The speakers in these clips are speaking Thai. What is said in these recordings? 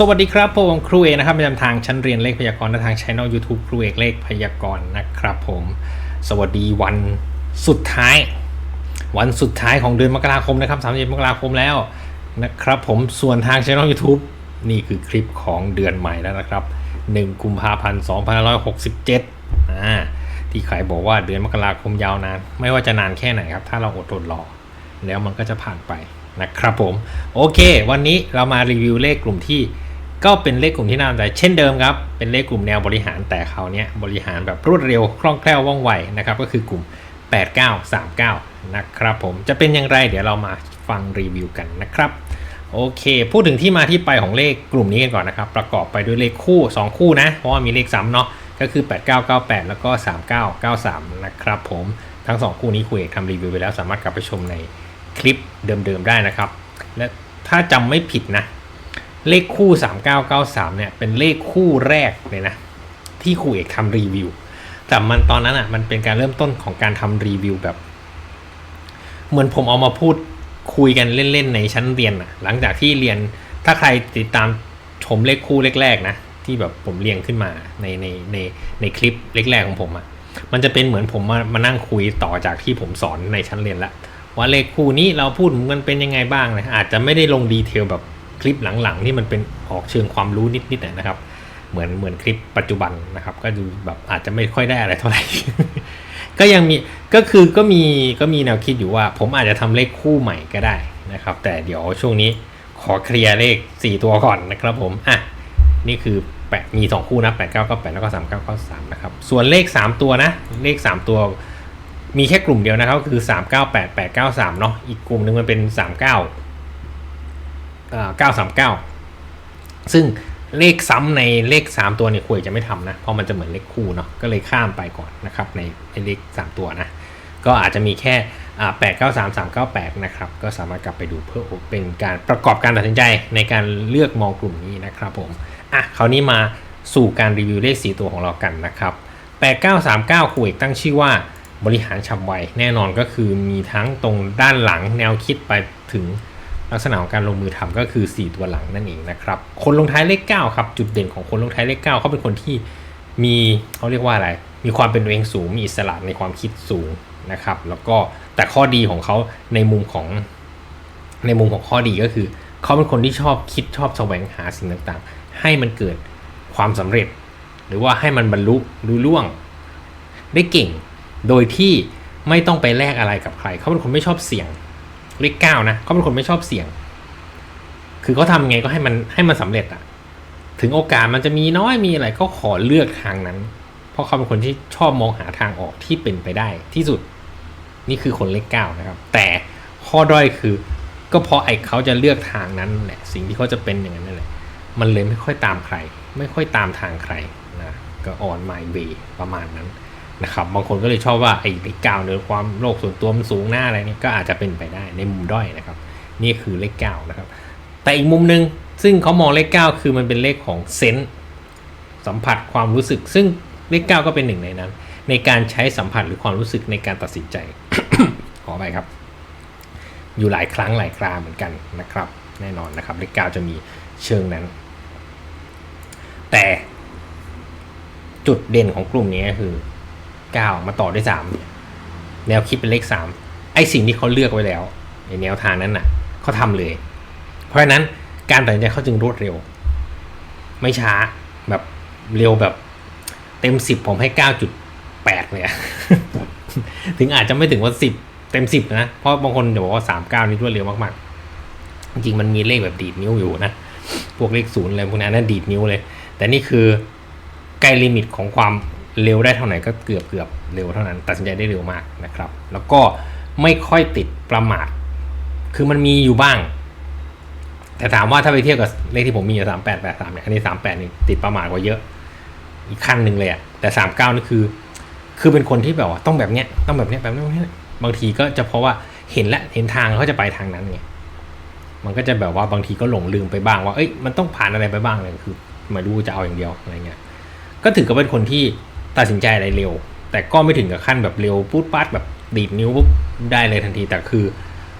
สวัสดีครับผมครูเอกนะครับประจำทางชั้นเรียนเลขพยากรณ์และทางช่อง YouTube ครูเอกเลขพยากรณ์นะครับผม สวัสดีวันสุดท้าย วันสุดท้ายของเดือนมกราคมนะครับ31มสิบมกราคมแล้วนะครับผมส่วนทางช่อง YouTube นี่คือคลิปของเดือนใหม่แล้วนะครับ 1 กุมภาพันธ์2567อ่าที่ใครบอกว่าเดือนมกราคมยาวนาน ไม่ว่าจะนานแค่ไหนครับ ถ้าเราอดทนรอ แล้วมันก็จะผ่านไปนะครับผม โอเค วันนี้เรามารีวิวเลขกลุ่มที่ ก็เป็นเลขกลุ่มที่น่าสนใจเช่นเดิมครับ เป็นเลขกลุ่มแนวบริหารแต่คราวเนี้ยบริหารแบบรวดเร็วคล่องแคล่วว่องไวนะครับก็คือกลุ่ม 8939 นะครับผมจะเป็นอย่างไรเดี๋ยวเรามาฟังรีวิวกันนะครับโอเค พูดถึงที่มาที่ไปของเลขกลุ่มนี้กันก่อนนะครับ ประกอบไปด้วยเลขคู่ 2 คู่นะ เพราะว่ามีเลขซ้ำเนาะก็คือ 8998 แล้วก็ 3993 นะครับผมทั้ง 2 คู่นี้คุยเอกทำรีวิวไปแล้วสามารถกลับไปชมในคลิปเดิมๆได้นะครับ และถ้าจำไม่ผิดนะ เลขคู่ 3993 เนี่ยเป็นเลขคู่แรกเลยนะ ที่ครูเอกทำรีวิว แต่มันตอนนั้นอะมันเป็นการเริ่มต้นของการทำรีวิวแบบ เหมือนผมเอามาพูดคุยกันเล่นๆในชั้นเรียนอะหลังจากที่เรียนถ้าใครติดตามชมเลขคู่แรกๆนะที่แบบผมเรียงขึ้นมาในในในในคลิปแรกๆของผมอะมันจะเป็นเหมือนผมมามานั่งคุยต่อจากที่ผมสอนในชั้นเรียนละว่าเลขคู่นี้เราพูดมันเป็นยังไงบ้างนะอาจจะไม่ได้ลงดีเทลแบบ คลิปหลังๆที่มันเป็นออกเชิงความรู้นิดๆนะครับ เหมือนเหมือนคลิปปัจจุบันนะครับ ก็ดูแบบอาจจะไม่ค่อยได้อะไรเท่าไหร่ ก็ยังมีก็คือก็มีก็มีแนวคิดอยู่ว่า ผมอาจจะทำเลขคู่ใหม่ก็ได้นะครับ แต่เดี๋ยวช่วงนี้ขอเคลียร์เลข 4 ตัวก่อนนะครับผมอะนี่คือแปดมี 2 คู่นะ8 9 9 8แล้วก็3 9 9 3นะครับ ส่วนเลข 3 ตัวนะ เลข 3 ตัวมีแค่กลุ่มเดียวนะครับ คือ 3 9 8 8 9 3เนาะ อีกกลุ่มหนึ่งมันเป็น 3 9อ่า 939 ซึ่งเลขซ้ำในเลข 3 ตัวเนี่ยควรจะไม่ทำนะ เพราะมันจะเหมือนเลขคู่เนาะก็เลยข้ามไปก่อนนะครับในเลข 3 ตัวนะ ก็อาจจะมีแค่อ่า8 9 3 3 9 8นะครับ ก็สามารถกลับไปดูเพื่อเป็นการประกอบการตัดสินใจในการเลือกมองกลุ่มนี้นะครับผมอะคราวนี้มาสู่การรีวิวเลข 4 ตัวของเรากันนะครับ 8939ครูเอกตั้งชื่อว่าบริหารฉับไวแน่นอนก็คือมีทั้งตรงด้านหลังแนวคิดไปถึง ลักษณะของการลงมือทำก็คือ 4 ตัวหลังนั่นเองนะครับ คนลงท้ายเลข9ครับจุดเด่นของคนลงท้ายเลข9เขาเป็นคนที่มีเขาเรียกว่าอะไร มีความเป็นตัวเองสูง มีอิสระในความคิดสูงนะครับ แล้วก็แต่ข้อดีของเขาในมุมของในมุมของข้อดีก็คือ เขาเป็นคนที่ชอบคิดชอบแสวงหาสิ่งต่างๆ ให้มันเกิดความสำเร็จ หรือว่าให้มันบรรลุรู้ล่วง ได้เก่ง โดยที่ไม่ต้องไปแลกอะไรกับใคร เขาเป็นคนไม่ชอบเสี่ยง เลขเก้านะเขาเป็นคนไม่ชอบเสี่ยง คือเขาทำไงก็ให้มันให้มันสำเร็จอะถึงโอกาสมันจะมีน้อยมีอะไรก็ขอเลือกทางนั้น เพราะเขาเป็นคนที่ชอบมองหาทางออกที่เป็นไปได้ที่สุด นี่คือคนเลขเก้านะครับ แต่ข้อด้อยคือ ก็เพราะไอ้เขาจะเลือกทางนั้นแหละ สิ่งที่เขาจะเป็นอย่างนั้นนั่นแหละมันเลยไม่ค่อยตามใคร ไม่ค่อยตามทางใครนะก็อ่อนไมเวประมาณนั้น นะครับบางคนก็เลยชอบว่าไอ้เลขเก้าเนื้อความโลกส่วนตัวมันสูงหน้าอะไรนี่ก็อาจจะเป็นไปได้ในมุมด้อยนะครับ นี่คือเลขเก้านะครับ แต่อีกมุมหนึ่งซึ่งเขามองเลขเก้าคือมันเป็นเลขของเซนส์สัมผัสความรู้สึก ซึ่งเลขเก้าก็เป็นหนึ่งในนั้น ในการใช้สัมผัสหรือความรู้สึกในการตัดสินใจ ขอไปครับ อยู่หลายครั้งหลายคราเหมือนกันนะครับ แน่นอนนะครับ เลขเก้าจะมีเชิงนั้น แต่จุดเด่นของกลุ่มนี้คือ 9มาต่อด้วย3แนวคิดเป็นเลข3ไอสิ่งที่เขาเลือกไว้แล้ว ในแนวทางนั้นน่ะเขาทำเลย เพราะฉะนั้นการตัดสินใจเขาจึงรวดเร็ว ไม่ช้าแบบเร็วแบบเต็ม10ผมให้9.8เลยถึงอาจจะไม่ถึงว่า10เต็ม10นะ เพราะบางคนจะบอกว่า39นี่รวดเร็วมากๆ จริงมันมีเลขแบบดีดนิ้วอยู่นะ พวกเลขศูนย์อะไรพวกนั้นนะดีดนิ้วเลย แต่นี่คือใกล้ลิมิตของความ เร็วได้เท่าไหร่ก็เกือบเกือบเร็วเท่านั้น ตัดสินใจได้เร็วมากนะครับ แล้วก็ไม่ค่อยติดประมาท คือมันมีอยู่บ้าง แต่ถามว่าถ้าไปเทียบกับเลขที่ผมมีอยู่สามแปดแปดสามเนี่ยอันนี้สามแปดนี่ติดประมาทกว่าเยอะ อีกขั้นหนึ่งเลยอะแต่สามเก้านี่คือ คือเป็นคนที่แบบว่าต้องแบบเนี้ยต้องแบบเนี้ยแบบนี้แบบนี้บางทีก็จะเพราะว่าเห็นและเห็นทางเขาจะไปทางนั้นไงมันก็จะแบบว่าบางทีก็หลงลืมไปบ้างว่า เอ้ย มันต้องผ่านอะไรไปบ้างเลยคือไม่รู้จะเอาอย่างเดียวอะไรเงี้ย ก็ถือกับเป็นคนที่ ตัดสินใจอะไรเร็ว แต่ก็ไม่ถึงกับขั้นแบบเร็วปุ๊บปั๊ดแบบดีดนิ้วปุ๊บได้เลยทันที แต่คือ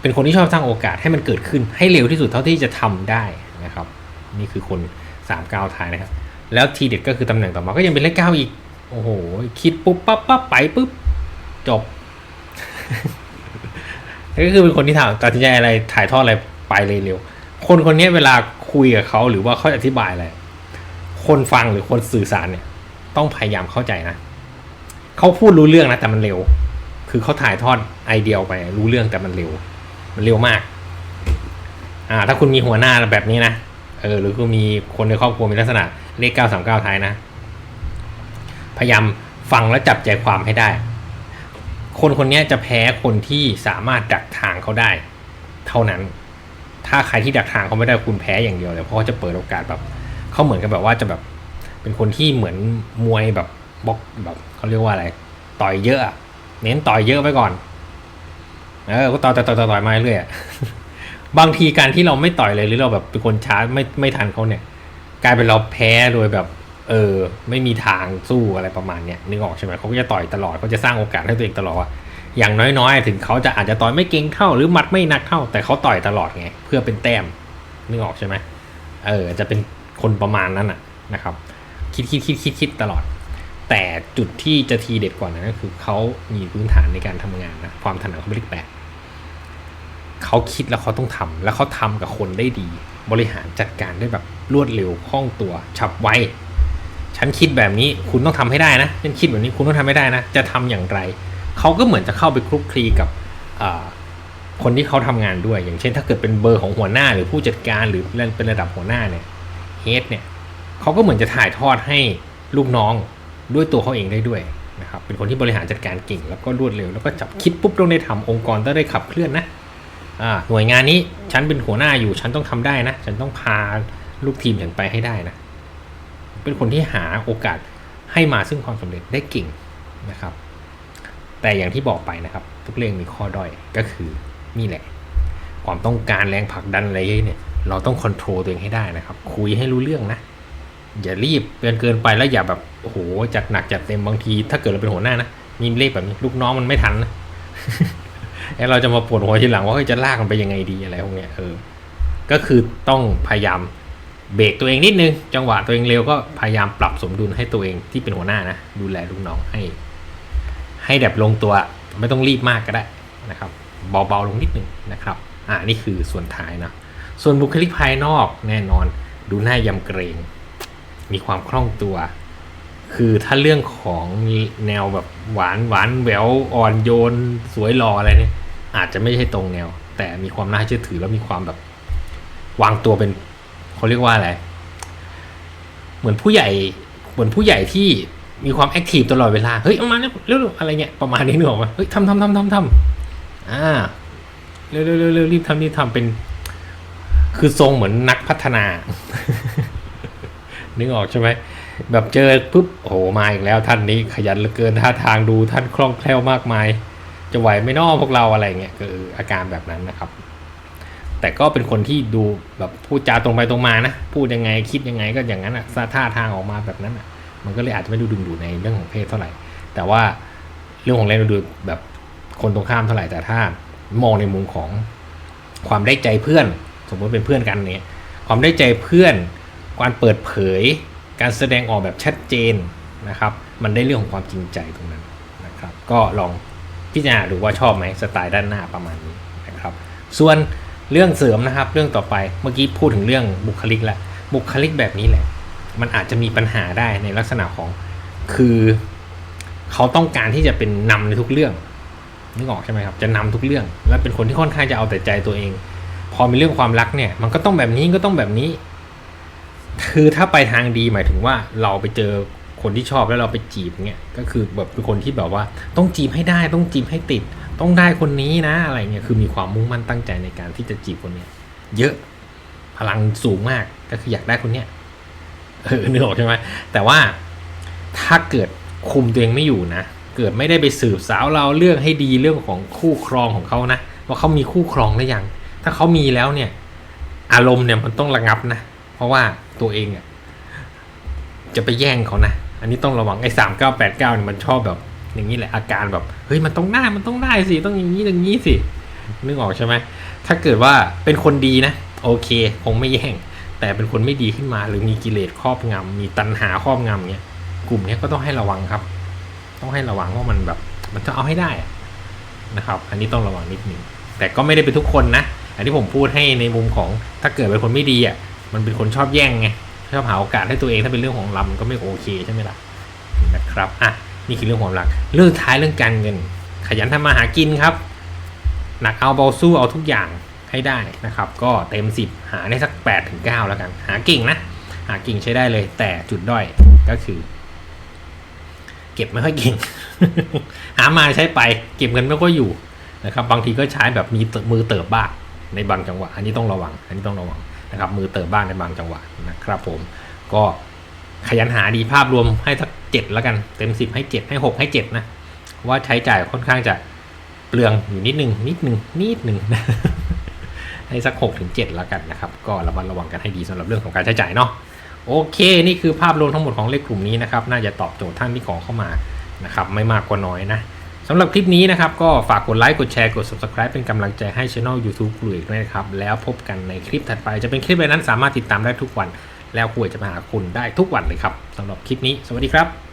เป็นคนที่ชอบสร้างโอกาสให้มันเกิดขึ้นให้เร็วที่สุดเท่าที่จะทำได้นะครับ นี่คือคนสามเก้าท้ายนะครับ แล้วทีเด็ดก็คือตำแหน่งต่อมาก็ยังเป็นเลขเก้าอีก โอ้โห คิดปุ๊บปั๊บปั๊บไปปุ๊บจบก็คือเป็นคนที่ถามตัดสินใจอะไรถ่ายทอดอะไรไปเลยเร็ว คนคนนี้เวลาคุยกับเขาหรือว่าเขาอธิบายอะไร คนฟังหรือคนสื่อสารเนี่ย ต้องพยายามเข้าใจนะเขาพูดรู้เรื่องนะแต่มันเร็ว คือเขาถ่ายทอดไอเดียออกไปรู้เรื่องแต่มันเร็ว มันเร็วมาก อ่า ถ้าคุณมีหัวหน้าแบบนี้นะเออหรือคุณมีคนในครอบครัวมีลักษณะเลขเก้าสามเก้าท้ายนะ พยายามฟังและจับใจความให้ได้ คนคนนี้จะแพ้คนที่สามารถดักทางเขาได้ เท่านั้น ถ้าใครที่ดักทางเขาไม่ได้คุณแพ้อย่างเดียวเลยเพราะเขาจะเปิดโอกาสแบบเขาเหมือนกับแบบว่าจะแบบ เป็นคนที่เหมือนมวยแบบบล็อกแบบเขาเรียกว่าอะไร ต่อยเยอะ เน้นต่อยเยอะไปก่อน เออก็ต่อยต่อยต่อยต่อยมาเรื่อยบางทีการที่เราไม่ต่อยเลยหรือเราแบบเป็นคนช้าไม่ไม่ทันเขาเนี่ย กลายเป็นเราแพ้โดยแบบ เออ ไม่มีทางสู้อะไรประมาณเนี้ยนึกออกใช่ไหมเขาก็จะต่อยตลอดเขาจะสร้างโอกาสให้ตัวเองตลอดว่าอย่างน้อยๆ ถึงเขาจะอาจจะต่อยไม่เก่งเท่า หรือหมัดไม่นักเท่า แต่เขาต่อยตลอดไง เพื่อเป็นแต้มนึกออกใช่ไหมเออจะเป็นคนประมาณนั้นอะนะครับ คิดคิดคิดคิดคิดตลอด แต่จุดที่จะทีเด็ดกว่านั้นก็คือเขามีพื้นฐานในการทำงานนะความถนัดเขาเป็นเลขแปดเขาคิดแล้วเขาต้องทำแล้วเขาทำกับคนได้ดี บริหารจัดการได้แบบรวดเร็วคล่องตัว ฉับไวฉันคิดแบบนี้คุณต้องทำให้ได้นะฉันคิดแบบนี้คุณต้องทำให้ได้นะ จะทำอย่างไร เขาก็เหมือนจะเข้าไปคลุกคลีกับคนที่เขาทำงานด้วย อย่างเช่น ถ้าเกิดเป็นเบอร์ของหัวหน้าหรือผู้จัดการหรือเป็นระดับหัวหน้าเนี่ยเฮดเนี่ย เขาก็เหมือนจะถ่ายทอดให้ลูกน้องด้วยตัวเขาเองได้ด้วยนะครับเป็นคนที่บริหารจัดการเก่ง แล้วก็รวดเร็ว แล้วก็จับคิดปุ๊บต้องได้ทำองค์กรต้องได้ขับเคลื่อนนะหน่วยงานนี้ฉันเป็นหัวหน้าอยู่ฉันต้องทำได้นะ ฉันต้องพาลูกทีมฉันไปให้ได้นะเป็นคนที่หาโอกาสให้มาซึ่งความสำเร็จได้เก่งนะครับ แต่อย่างที่บอกไปนะครับ ทุกเรื่องมีข้อด้อยก็คือนี่แหละ ความต้องการแรงผลักดันอะไรเนี่ยเราต้องควบคุมตัวเองให้ได้นะครับ คุยให้รู้เรื่องนะ อย่ารีบเกินเกินไปแล้วอย่าแบบโอ้โหจัดหนักจัดเต็มบางที ถ้าเกิดเราเป็นหัวหน้านะมีเลขแบบนี้ลูกน้องมันไม่ทันนะแล้วเราจะมาปวดหัวทีหลังว่าเฮ้ยจะลากมันไปยังไงดีอะไรพวกเนี้ยเออก็คือต้องพยายามเบรกตัวเองนิดนึง จังหวะตัวเองเร็วก็พยายามปรับสมดุลให้ตัวเองที่เป็นหัวหน้านะดูแลลูกน้องให้ ให้แบบลงตัวไม่ต้องรีบมากก็ได้นะครับเบาๆลงนิดนึงนะครับอ่านี่คือส่วนท้ายนะส่วนบุคลิกภายนอกแน่นอน ดูหน้ายำเกรง มีความคล่องตัว คือถ้าเรื่องของแนวแบบหวานหวานแหววอ่อนโยน สวยหล่ออะไรเนี่ย อาจจะไม่ใช่ตรงแนว แต่มีความน่าเชื่อถือแล้วมีความแบบ วางตัวเป็นเขาเรียกว่าอะไร เหมือนผู้ใหญ่ เหมือนผู้ใหญ่ที่มีความแอคทีฟตลอดเวลา เฮ้ยเอามาเร็วเร็วๆอะไรเงี้ยประมาณนี้นึกออกไหมเฮ้ยทำทำทำทำทำอ่าเร็วเร็วเร็วเร็วรีบทำรีบทำเป็น คือทรงเหมือนนักพัฒนา นึกออกใช่ไหมแบบเจอปุ๊บโอ้โหมาอีกแล้วท่านนี้ขยันเหลือเกินท่าทางดูท่านคล่องแคล่วมากมาย จะไหวไม่นอพวกเราอะไรเงี้ยคืออาการแบบนั้นนะครับ แต่ก็เป็นคนที่ดูแบบพูดจาตรงไปตรงมานะ พูดยังไงคิดยังไงก็อย่างนั้นอะท่าทางออกมาแบบนั้นอะ มันก็เลยอาจจะไม่ดูดึงดูดในเรื่องของเพศเท่าไหร่ แต่ว่าเรื่องของแรงดึงดูแบบคนตรงข้ามเท่าไหร่แต่ถ้ามองในมุมของความได้ใจเพื่อน สมมติเป็นเพื่อนกันเนี่ยความได้ใจเพื่อน การเปิดเผย การแสดงออกแบบชัดเจนนะครับ มันได้เรื่องของความจริงใจตรงนั้นนะครับ ก็ลองพิจารณาดูว่าชอบไหมสไตล์ด้านหน้าประมาณนี้นะครับ ส่วนเรื่องเสริมนะครับ เรื่องต่อไปเมื่อกี้พูดถึงเรื่องบุคลิกแล้วบุคลิกแบบนี้แหละ มันอาจจะมีปัญหาได้ในลักษณะของคือเขาต้องการที่จะเป็นนำในทุกเรื่องนึกออกใช่ไหมครับจะนำทุกเรื่อง และเป็นคนที่ค่อนข้างจะเอาแต่ใจตัวเอง พอมีเรื่องความรักเนี่ย มันก็ต้องแบบนี้ก็ต้องแบบนี้ คือถ้าไปทางดีหมายถึงว่าเราไปเจอคนที่ชอบแล้วเราไปจีบเนี่ยก็คือแบบเป็นคนที่แบบว่าต้องจีบให้ได้ต้องจีบให้ติด ต้องได้คนนี้นะอะไรเงี้ยคือมีความมุ่งมั่นตั้งใจในการที่จะจีบคนเนี้ยเยอะพลังสูงมากก็คืออยากได้คนเนี้ยเออนึกออกใช่ไหมแต่ว่าถ้าเกิดคุมตัวเองไม่อยู่นะ เกิดไม่ได้ไปสืบสาวเราเรื่องให้ดีเรื่องของคู่ครองของเขานะว่าเขามีคู่ครองหรือยัง ถ้าเขามีแล้วเนี่ย อารมณ์เนี่ยมันต้องระงับนะ เพราะว่า ตัวเองอะจะไปแย่งเขานะ อันนี้ต้องระวังไอ้สามเก้าแปดเก้าเนี่ยมันชอบแบบ อย่างนี้แหละอาการแบบเฮ้ยมันต้องได้มันต้องได้สิต้องอย่างนี้อย่างนี้สินึกออกใช่ไหมถ้าเกิดว่าเป็นคนดีนะ โอเค คงไม่แย่ง แต่เป็นคนไม่ดีขึ้นมา หรือมีกิเลสครอบงำมีตัณหาครอบงำเนี้ยกลุ่มเนี้ยก็ต้องให้ระวังครับ ต้องให้ระวังว่ามันแบบ มันจะเอาให้ได้นะครับ อันนี้ต้องระวังนิดนึงแต่ก็ไม่ได้เป็นทุกคนนะ อันนี้ผมพูดให้ในมุมของถ้าเกิดเป็นคนไม่ดีอะ มันเป็นคนชอบแย่งไงชอบหาโอกาสให้ตัวเองถ้าเป็นเรื่องของลำก็ไม่โอเคใช่ไหมล่ะนะครับอะนี่คือเรื่องของหลัก เรื่องท้ายเรื่องการเงิน ขยันทำมาหากินครับ หนักเอาเบาสู้เอาทุกอย่างให้ได้นะครับ ก็เต็ม 10 หาได้สัก8ถึง9แล้วกัน หาเก่งนะ หาเก่งใช้ได้เลย แต่จุดด้อยก็คือ เก็บไม่ค่อยเก่ง หามาใช้ไป เก็บเงินไม่ค่อยอยู่นะครับ บางทีก็ใช้แบบมีมือเติบบ้างในบางจังหวะ อันนี้ต้องระวัง อันนี้ต้องระวัง นะครับมือเติบบ้างในบางจังหวะนะครับผมก็ขยันหาดีภาพรวมให้สักเจ็ดแล้วกันเต็มสิบให้เจ็ดให้หกให้เจ็ดนะว่าใช้จ่ายค่อนข้างจะเปลืองอยู่นิดนึงนิดนึงนิดนึงให้สัก6ถึง7แล้วกันนะครับก็ระมัดระวังกันให้ดีสำหรับเรื่องของการใช้จ่ายเนาะโอเค นี่คือภาพรวมทั้งหมดของเลขกลุ่มนี้นะครับ น่าจะตอบโจทย์ท่านที่ขอเข้ามานะครับ ไม่มากก็น้อยนะ สำหรับคลิปนี้นะครับ ก็ฝากกดไลค์กดแชร์กด subscribe เป็นกำลังใจให้ช่อง YouTube ครูเอกด้วยนะครับ แล้วพบกันในคลิปถัดไป จะเป็นคลิปอะไรนั้นสามารถติดตามได้ทุกวัน แล้วครูเอกจะมาหาคุณได้ทุกวันเลยครับสำหรับคลิปนี้ สวัสดีครับ